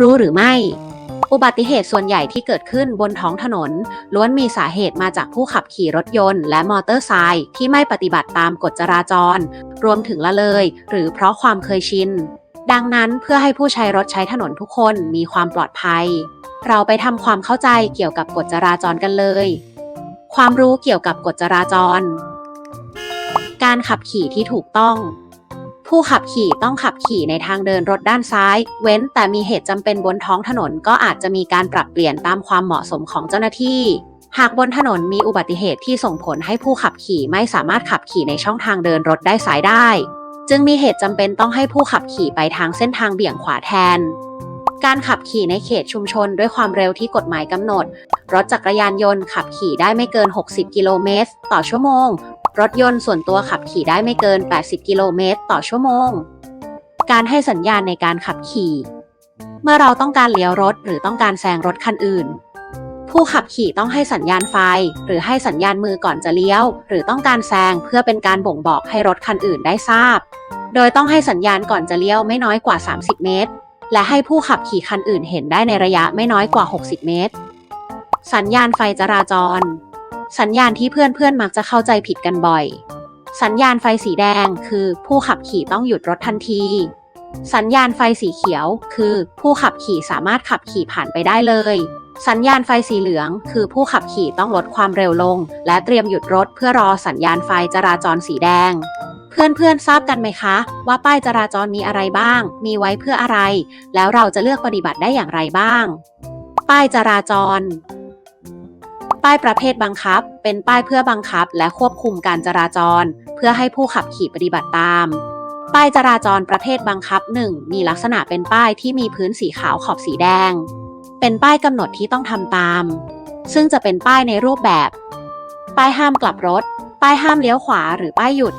รู้หรือไม่ อุบัติเหตุส่วนใหญ่ที่เกิดขึ้นบนท้องถนน ล้วนมีสาเหตุมาจากผู้ขับขี่รถยนต์และมอเตอร์ไซค์ที่ไม่ปฏิบัติตามกฎจราจร รวมถึงละเลย หรือเพราะความเคยชิน ดังนั้นเพื่อให้ผู้ใช้รถใช้ถนนทุกคนมีความปลอดภัย เราไปทำความเข้าใจเกี่ยวกับกฎจราจรกันเลย ความรู้เกี่ยวกับกฎจราจร การขับขี่ที่ถูกต้อง ผู้ขับขี่ต้องขับขี่ในทางเดินรถด้านซ้าย เว้นแต่มีเหตุจำเป็นบนท้องถนนก็อาจจะมีการปรับเปลี่ยนตามความเหมาะสมของเจ้าหน้าที่ หากบนถนนมีอุบัติเหตุที่ส่งผลให้ผู้ขับขี่ไม่สามารถขับขี่ในช่องทางเดินรถได้สายได้ จึงมีเหตุจำเป็นต้องให้ผู้ขับขี่ไปทางเส้นทางเบี่ยงขวาแทน การขับขี่ในเขตชุมชนด้วยความเร็วที่กฎหมายกำหนด รถจักรยานยนต์ขับขี่ได้ไม่เกิน 60 กิโลเมตร ต่อชั่วโมง รถยนต์ส่วนตัวขับขี่ได้ไม่เกิน 80 กิโลเมตรต่อชั่วโมง การให้สัญญาณในการขับขี่ เมื่อเราต้องการเลี้ยวรถหรือต้องการแซงรถคันอื่น ผู้ขับขี่ต้องให้สัญญาณไฟ หรือให้สัญญาณมือก่อนจะเลี้ยว หรือต้องการแซงเพื่อเป็นการบ่งบอกให้รถคันอื่นได้ทราบ โดยต้องให้สัญญาณก่อนจะเลี้ยวไม่น้อยกว่า 30 เมตร และให้ผู้ขับขี่คันอื่นเห็นได้ในระยะไม่น้อยกว่า 60 เมตร สัญญาณไฟจราจร สัญญาณที่เพื่อนๆมักจะเข้าใจผิดกันบ่อย สัญญาณไฟสีแดงคือผู้ขับขี่ต้องหยุดรถทันที สัญญาณไฟสีเขียวคือ ผู้ขับขี่สามารถขับขี่ผ่านไปได้เลย สัญญาณไฟสีเหลือง คือผู้ขับขี่ต้องลดความเร็วลง และเตรียมหยุดรถเพื่อรอสัญญาณไฟจราจรสีแดงเพื่อนๆ ทราบกันไหมคะ ว่าป้ายจราจรมีอะไรบ้าง มีไว้เพื่ออะไร แล้วเราจะเลือกปฏิบัติได้อย่างไรบ้าง ป้ายจราจร ป้ายประเภทบังคับ เป็นป้ายเพื่อบังคับและควบคุมการจราจร เพื่อให้ผู้ขับขี่ปฏิบัติตาม ป้ายจราจรประเภทบังคับ 1 มีลักษณะเป็นป้ายที่มีพื้นสีขาวขอบสีแดง เป็นป้ายกำหนดที่ต้องทำตาม ซึ่งจะเป็นป้ายในรูปแบบ ป้ายห้ามกลับรถ ป้ายห้ามเลี้ยวขวาหรือป้ายหยุด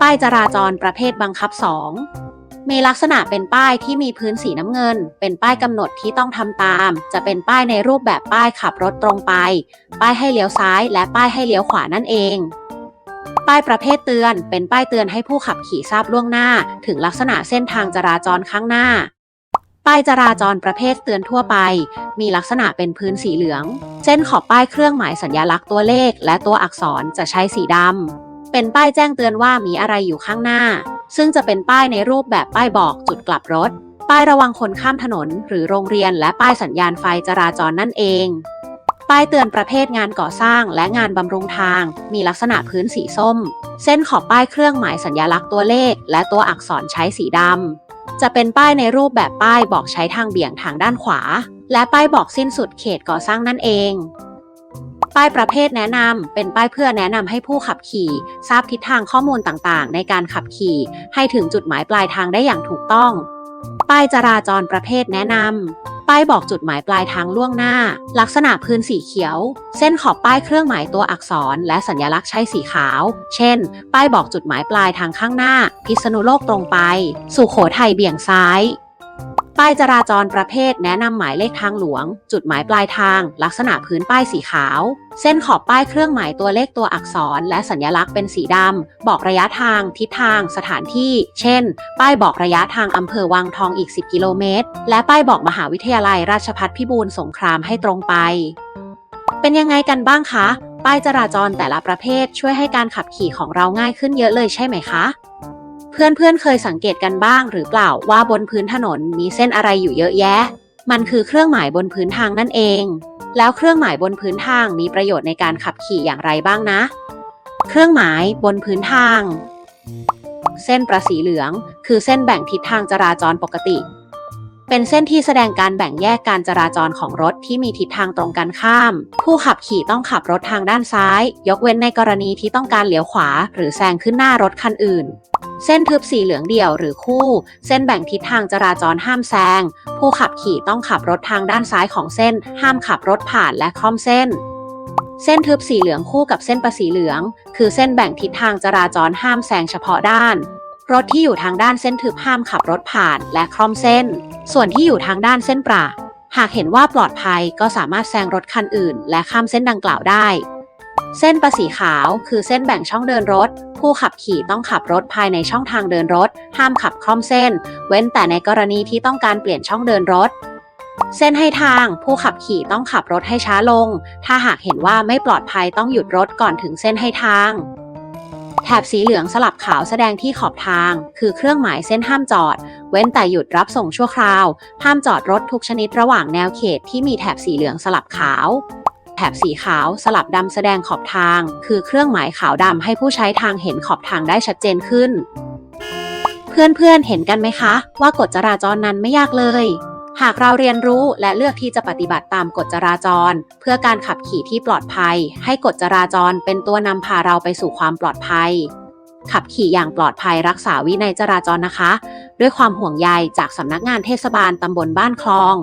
ป้ายจราจรประเภทบังคับ 2 มีลักษณะเป็นป้ายที่มีพื้นสีน้ำเงิน เป็นป้ายกำหนดที่ต้องทำตาม จะเป็นป้ายในรูปแบบป้ายขับรถตรงไป ป้ายให้เลี้ยวซ้าย และป้ายให้เลี้ยวขวานั่นเอง ป้ายประเภทเตือน เป็นป้ายเตือนให้ผู้ขับขี่ทราบล่วงหน้า ถึงลักษณะเส้นทางจราจรข้างหน้า ป้ายจราจรประเภทเตือนทั่วไป มีลักษณะเป็นพื้นสีเหลือง เส้นขอบป้ายเครื่องหมายสัญลักษณ์ตัวเลข และตัวอักษรจะใช้สีดำ เป็นป้ายแจ้งเตือนว่ามีอะไรอยู่ข้างหน้า ซึ่งจะเป็นป้ายในรูปแบบป้ายบอกจุดกลับรถ ป้ายระวังคนข้ามถนน หรือโรงเรียนและป้ายสัญญาณไฟจราจรนั่นเอง ป้ายเตือนประเภทงานก่อสร้างและงานบำรุงทาง มีลักษณะพื้นสีส้ม เส้นขอบป้ายเครื่องหมายสัญลักษณ์ตัวเลข และตัวอักษรใช้สีดำ จะเป็นป้ายในรูปแบบป้ายบอกใช้ทางเบี่ยงทางด้านขวา และป้ายบอกสิ้นสุดเขตก่อสร้างนั่นเอง ป้ายประเภทแนะนำเป็นป้ายเพื่อแนะนำให้ผู้ขับขี่ ทราบทิศทางข้อมูลต่างๆ ในการขับขี่ ให้ถึงจุดหมายปลายทางได้อย่างถูกต้อง ป้ายจราจรประเภทแนะนำป้ายบอกจุดหมายปลายทางล่วงหน้า ลักษณะพื้นสีเขียว เส้นขอบป้ายเครื่องหมายตัวอักษร และสัญลักษณ์ใช้สีขาว เช่น ป้ายบอกจุดหมายปลายทางข้างหน้า พิษณุโลกตรงไป สุโขทัยเบี่ยงซ้าย ป้ายจราจรประเภทแนะนำหมายเลขทางหลวง จุดหมายปลายทาง ลักษณะพื้นป้ายสีขาว เส้นขอบป้ายเครื่องหมายตัวเลขตัวอักษร และสัญลักษณ์เป็นสีดำ บอกระยะทาง ทิศทาง สถานที่ เช่น ป้ายบอกระยะทางอำเภอวังทองอีก 10 กิโลเมตร และป้ายบอกมหาวิทยาลัยราชภัฏพิบูลสงครามให้ตรงไป เป็นยังไงกันบ้างคะ ป้ายจราจรแต่ละประเภทช่วยให้การขับขี่ของเราง่ายขึ้นเยอะเลยใช่ไหมคะ เพื่อนๆเคยสังเกตกันบ้างหรือเปล่าว่าบนพื้นถนนมีเส้นอะไรอยู่เยอะแยะ มันคือเครื่องหมายบนพื้นทางนั่นเอง แล้วเครื่องหมายบนพื้นทางมีประโยชน์ในการขับขี่อย่างไรบ้างนะ เครื่องหมายบนพื้นทาง เส้นประสีเหลือง คือเส้นแบ่งทิศทางจราจรปกติ เป็นเส้นที่แสดงการแบ่งแยกการจราจรของรถที่มีทิศทางตรงกันข้าม ผู้ขับขี่ต้องขับรถทางด้านซ้าย ยกเว้นในกรณีที่ต้องการเลี้ยวขวา หรือแซงขึ้นหน้ารถคันอื่น เส้นทึบสีเหลืองเดี่ยวหรือคู่ เส้นแบ่งทิศทางจราจรห้ามแซง ผู้ขับขี่ต้องขับรถทางด้านซ้ายของเส้น ห้ามขับรถผ่านและคล่อมเส้น เส้นทึบสีเหลืองคู่กับเส้นประสีเหลือง คือเส้นแบ่งทิศทางจราจรห้ามแซงเฉพาะด้าน รถที่อยู่ทางด้านเส้นทึบห้ามขับรถผ่านและคล่อมเส้น ส่วนที่อยู่ทางด้านเส้นปราหากเห็นว่าปลอดภัยก็สามารถแซงรถคันอื่น และข้ามเส้นดังกล่าวได้ เส้นประสีขาว คือเส้นแบ่งช่องเดินรถ ผู้ขับขี่ต้องขับรถภายในช่องทางเดินรถ ห้ามขับคล่อมเส้น เว้นแต่ในกรณีที่ต้องการเปลี่ยนช่องเดินรถ เส้นให้ทาง ผู้ขับขี่ต้องขับรถให้ช้าลง ถ้าหากเห็นว่าไม่ปลอดภัยต้องหยุดรถก่อนถึงเส้นให้ทาง แถบสีเหลืองสลับขาวแสดงที่ขอบทาง คือเครื่องหมายเส้นห้ามจอด เว้นแต่หยุดรับส่งชั่วคราว ห้ามจอดรถทุกชนิดระหว่างแนวเขตที่มีแถบสีเหลืองสลับขาว แถบสีขาวสลับดำแสดงขอบทาง คือเครื่องหมายขาวดำให้ผู้ใช้ทางเห็นขอบทางได้ชัดเจนขึ้น เพื่อนๆเห็นกันไหมคะ ว่ากฎจราจรนั้นไม่ยากเลย หากเราเรียนรู้และเลือกที่จะปฏิบัติตามกฎจราจร เพื่อการขับขี่ที่ปลอดภัย ให้กฎจราจรเป็นตัวนำพาเราไปสู่ความปลอดภัย ขับขี่อย่างปลอดภัยรักษาวินัยจราจรนะคะ ด้วยความห่วงใยจากสำนักงานเทศบาลตำบลบ้านคลอง